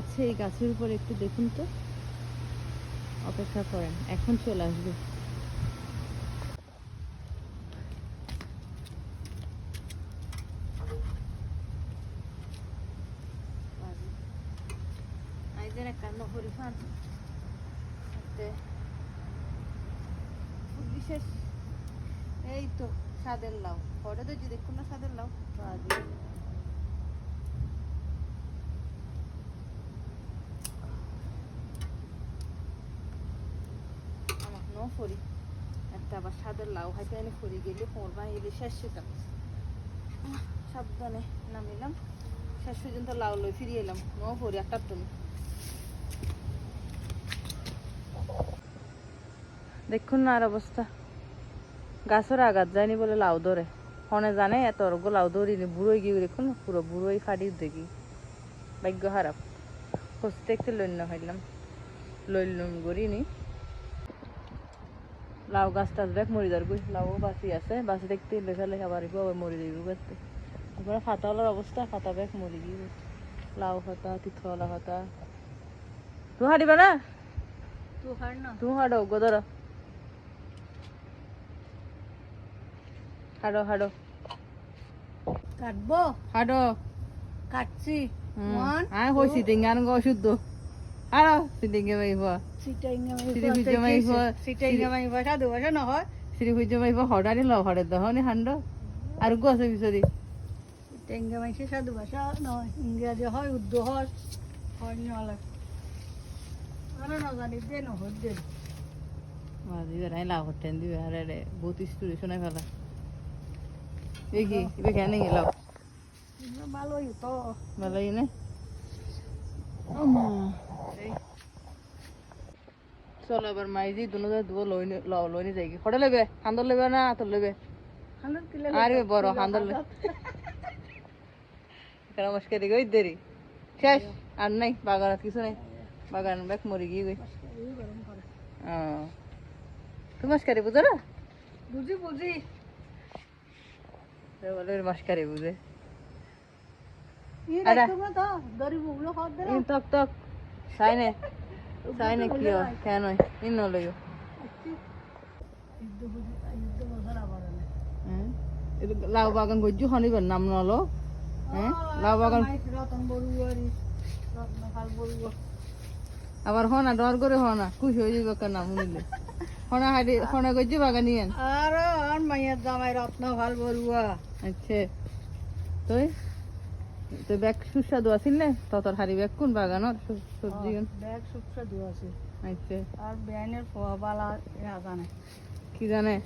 আছে এই গাছের উপর একটু দেখুন তো। অপেক্ষা করেন, এখন চলে আসবে। বিশেষ এই তো সাদের লাউ পরে তো যদি কোনো সাদের লাউ ন ফরি একটা আবার সাদের লাউ হাইতে এনে ফরি গেলে পড়বা এলে শেষ সেটা। সাবধানে নামিলাম। শেষ পর্যন্ত লাউ লই ফিরিয়ে এলাম। ন ফরি একটা তুমি দেখুন না আর অবস্থা। গাছের আঘাত যায়নি বলে লাউ ধরে। হনে জানে, এত অর্ঘ লাউ ধরিনি। বুড়োই গিয়ে দেখুন, পুরো বুড়োই ফাটি দেখি। ভাগ্য খারাপ। খুঁজতে একটু লইন্য হইলাম। লইলুম করিনি। লাউ গাছ টাছ বেগ মরি যার গই। লাউ বাঁচি আছে বাঁচি দেখতে লেখা লেখা বাড়িব আবার মরি যাইব বেতে তারপরে ফাতাওয়ালার অবস্থা ফাতা বেগ মরি গিয়ে লাউ ফাতা তিথলা ফাতা তু হাঁটিবা না? তু হাঁটো গোদর হাঁটো হাঁটো কাটবো। হাঁটো কাটছি। আয় হই সিটিং গো শুদ্ধ আরও সিটিং এ মাইব সিটি খুঁজে মাইব সিটাইঙ্গা মাই ভাষা দু ভাষা নহয়। সিটি খুঁজে মাইব হডারি ল হরে দহনি হান্ড আর গো আছে বিচরি সিটাইঙ্গা মাইছে সাধু ভাষা নহয় ইংরাজি হয় উর্দু হয় হয় নলে আরে না জানি দে নহয় দে। মাঝি বেড়াই লাভ হতেন দিবে আরে রে বহুত স্টোরি শোনাই ফেলা দেখি এবার কেন গেলাম ভালোই তো। ভালোই না? চলো এবার মাইজি দুনো দুবো লইনি লও লইনি যাই হড়ে লেবে হান্দর লেবে না আতর লেবে আরে বড় হান্দর লে কেন মস্কারি গই দেরি শেষ আর নাই বাগানত কিছু নাই। বাগান ব্যাগ মরি গিয়ে গই ও বুঝো না? বুঝি বুঝি বলে মস্কারি বুঝে আরে। তো দরি বুগলো খাওয়া দে তক তক সাইনে সাইনে কি হয় কেন ইন লইও হ্যাঁ লাউ বাগান গজ্জু হনিবার নাম নলো হ্যাঁ লাউ বাগান আবার হনা ডর করে হনা খুশি হয়ে যাবে কার নাম শুনিলে হনা হাড়ি হনা গজ্জু বাগান ইয়েন আর আর মাইয়ার জামাই রত্ন ভালো বড়ুয়া আচ্ছা তুই তুই ব্যাগ সুস্বাদু আছিল নে? ততর হারি ব্যাগ কোন বাগানত? সব- সবজি ব্যাগ সুস্বাদু আছে আচ্ছা। আর ব্যানের ফোয়া বালা জানে। কি জানে?